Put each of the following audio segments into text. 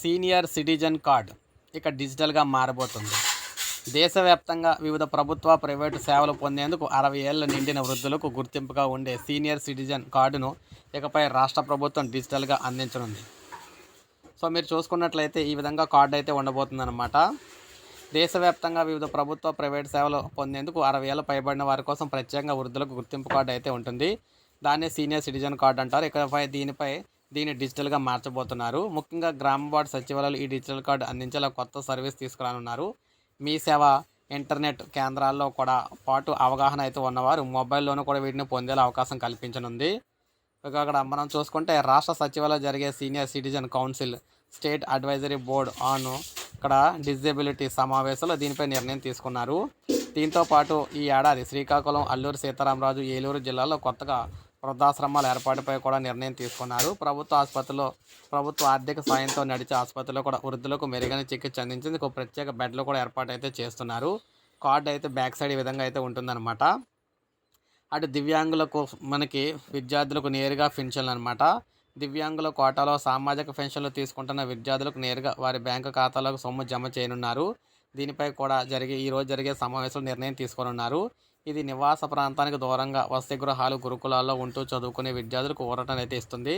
Senior citizen card ఇక డిజిటల్గా మారబోతుంది. దేశవ్యాప్తంగా వివిధ ప్రభుత్వ ప్రైవేటు సేవలు పొందేందుకు అరవై ఏళ్ళ నిండిన వృద్ధులకు గుర్తింపుగా ఉండే సీనియర్ సిటిజన్ కార్డును ఇకపై రాష్ట్ర ప్రభుత్వం డిజిటల్గా అందించనుంది. సో మీరు చూసుకున్నట్లయితే ఈ విధంగా కార్డు అయితే ఉండబోతుందన్నమాట. దేశవ్యాప్తంగా వివిధ ప్రభుత్వ ప్రైవేట్ సేవలు పొందేందుకు అరవై ఏళ్ళ పైబడిన వారి కోసం ప్రత్యేకంగా వృద్ధులకు గుర్తింపు కార్డు అయితే ఉంటుంది. దాన్ని సీనియర్ సిటిజన్ కార్డు అంటారు. ఇకపై దీనిపై దీన్ని డిజిటల్గా మార్చబోతున్నారు. ముఖ్యంగా గ్రామ వార్డు సచివాలయాలు ఈ డిజిటల్ కార్డు అందించేలా కొత్త సర్వీస్ తీసుకురానున్నారు. మీ సేవ ఇంటర్నెట్ కేంద్రాల్లో కూడా పాటు అవగాహన అయితే ఉన్నవారు మొబైల్లోనూ కూడా వీటిని పొందేలా అవకాశం కల్పించనుంది. ఇక అక్కడ మనం చూసుకుంటే రాష్ట్ర సచివాలయం జరిగే senior citizen council state advisory board on ఇక్కడ డిజబిలిటీ సమావేశంలో దీనిపై నిర్ణయం తీసుకున్నారు. దీంతో పాటు ఈ ఏడాది శ్రీకాకుళం అల్లూరు సీతారామరాజు ఏలూరు జిల్లాలో కొత్తగా వృద్ధాశ్రమాల ఏర్పాటుపై కూడా నిర్ణయం తీసుకున్నారు. ప్రభుత్వ ఆసుపత్రిలో ప్రభుత్వ ఆర్థిక సాయంతో నడిచే ఆసుపత్రిలో కూడా వృద్ధులకు మెరుగైన చికిత్స అందించేందుకు ప్రత్యేక బెడ్లు కూడా ఏర్పాటు అయితే చేస్తున్నారు. కార్డు అయితే బ్యాక్ సైడ్ ఈ విధంగా అయితే ఉంటుందన్నమాట. అటు దివ్యాంగులకు మనకి విద్యార్థులకు నేరుగా పెన్షన్లు అనమాట దివ్యాంగుల కోటాలో సామాజిక పెన్షన్లు తీసుకుంటున్న విద్యార్థులకు నేరుగా వారి బ్యాంకు ఖాతాలకు సొమ్ము జమ చేయనున్నారు. దీనిపై కూడా జరిగే ఈరోజు జరిగే సమావేశంలో నిర్ణయం తీసుకోనున్నారు. ఇది నివాస ప్రాంతానికి దూరంగా వసతి గృహాలు గురుకులాల్లో ఉంటూ చదువుకునే విద్యార్థులకు ఊరటనైతే ఇస్తుంది.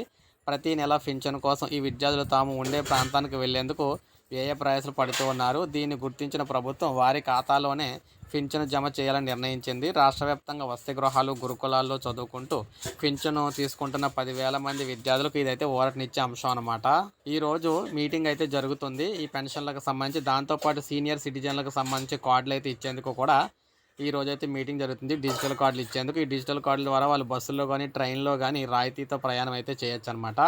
ప్రతి నెల పింఛన్ కోసం ఈ విద్యార్థులు తాము ఉండే ప్రాంతానికి వెళ్ళేందుకు వ్యయ ప్రయాసలు పడుతూ ఉన్నారు. దీన్ని గుర్తించిన ప్రభుత్వం వారి ఖాతాలోనే పింఛను జమ చేయాలని నిర్ణయించింది. రాష్ట్ర వ్యాప్తంగా వసతి గృహాలు గురుకులాల్లో చదువుకుంటూ పింఛను తీసుకుంటున్న పదివేల మంది విద్యార్థులకు ఇదైతే ఊరటనిచ్చే అంశం అనమాట ఈ రోజు మీటింగ్ అయితే జరుగుతుంది. ఈ పెన్షన్లకు సంబంధించి దాంతోపాటు సీనియర్ సిటిజన్లకు సంబంధించి కార్డులు అయితే ఇచ్చేందుకు కూడా ఈ రోజు అయితే మీటింగ్ జరుగుతుంది. డిజిటల్ కార్డులు ఇచ్చేందుకు. ఈ డిజిటల్ కార్డుల ద్వారా వాళ్ళు బస్సుల్లో కానీ ట్రైన్లో కానీ రాయితీతో ప్రయాణం అయితే చేయొచ్చు అనమాట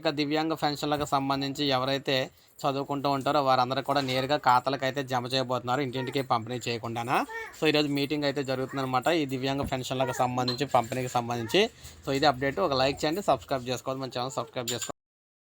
ఇక దివ్యాంగ పెన్షన్లకు సంబంధించి ఎవరైతే చదువుకుంటూ ఉంటారో వారందరూ కూడా నేరుగా ఖాతాలకు అయితే జమ చేయబోతున్నారు. ఇంటింటికి పంపిణీ చేయకుండానా. సో ఈరోజు మీటింగ్ అయితే జరుగుతుందన్నమాట ఈ దివ్యాంగ పెన్షన్లకు సంబంధించి పంపిణీకి సంబంధించి. సో ఇది అప్డేట్. ఒక లైక్ చేయండి సబ్స్క్రైబ్ చేసుకోవద్దు. మన ఛానల్ సబ్స్క్రైబ్ చేసుకోండి